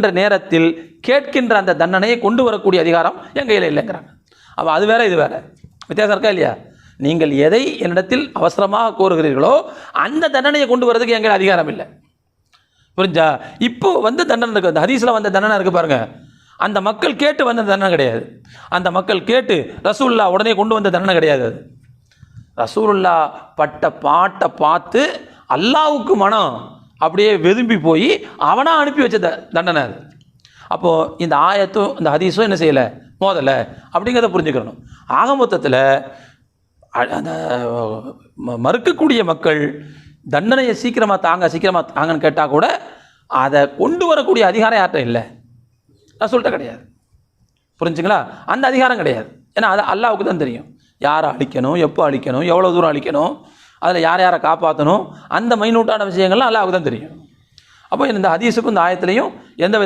என்ற நேரத்தில் கேட்கின்ற அந்த தண்டனையை கொண்டு வரக்கூடிய அதிகாரம் என் கையில் இல்லைங்கிறாங்க. அப்போ அது வேற இது வேற. வித்தியாசம் இருக்கா இல்லையா? நீங்கள் எதை என்னிடத்தில் அவசரமாக கோருகிறீர்களோ அந்த தண்டனையை கொண்டு வரதுக்கு எங்கள் அதிகாரம் இல்லை. புரிஞ்சா? இப்போ வந்து தண்டனை இருக்கு. அந்த ஹதீஸில் வந்த தண்டனை இருக்கு பாருங்க. அந்த மக்கள் கேட்டு வந்த தண்டனை கிடையாது. அந்த மக்கள் கேட்டு ரசூல்லா உடனே கொண்டு வந்த தண்டனை கிடையாது அது. ரசூல்லா பட்ட பாட்டை பார்த்து அல்லாவுக்கு மனம் அப்படியே வெதும்பி போய் அவனாக அனுப்பி வச்ச த- தண்டனை அது. அப்போது இந்த ஆயத்தும் இந்த ஹதீஸும் என்ன செய்யலை? மோதலை. அப்படிங்கிறத புரிஞ்சுக்கிறணும் ஆக மொத்தத்தில் அந்த ம- மறுக்கக்கூடிய மக்கள் தண்டனையை சீக்கிரமாக தாங்க சீக்கிரமாக தாங்கன்னு கேட்டால் கூட அதை கொண்டு வரக்கூடிய அதிகாரம் யார்கிட்ட இல்லை? நான் ரசூல்கிட்ட கிடையாது. புரிஞ்சுங்களா? அந்த அதிகாரம் கிடையாது. ஏன்னா அது அல்லாவுக்கு தான் தெரியும். யாரை அழிக்கணும் எப்போ அழிக்கணும் எவ்வளோ தூரம் அழிக்கணும் அதில் யார் யாரை காப்பாற்றணும் அந்த மைனூட்டான விஷயங்கள்லாம் அல்லாவுக்கு தான் தெரியும். அப்போ இந்த ஹதீஸுக்கும் இந்த ஆயத்துலையும் எந்த வித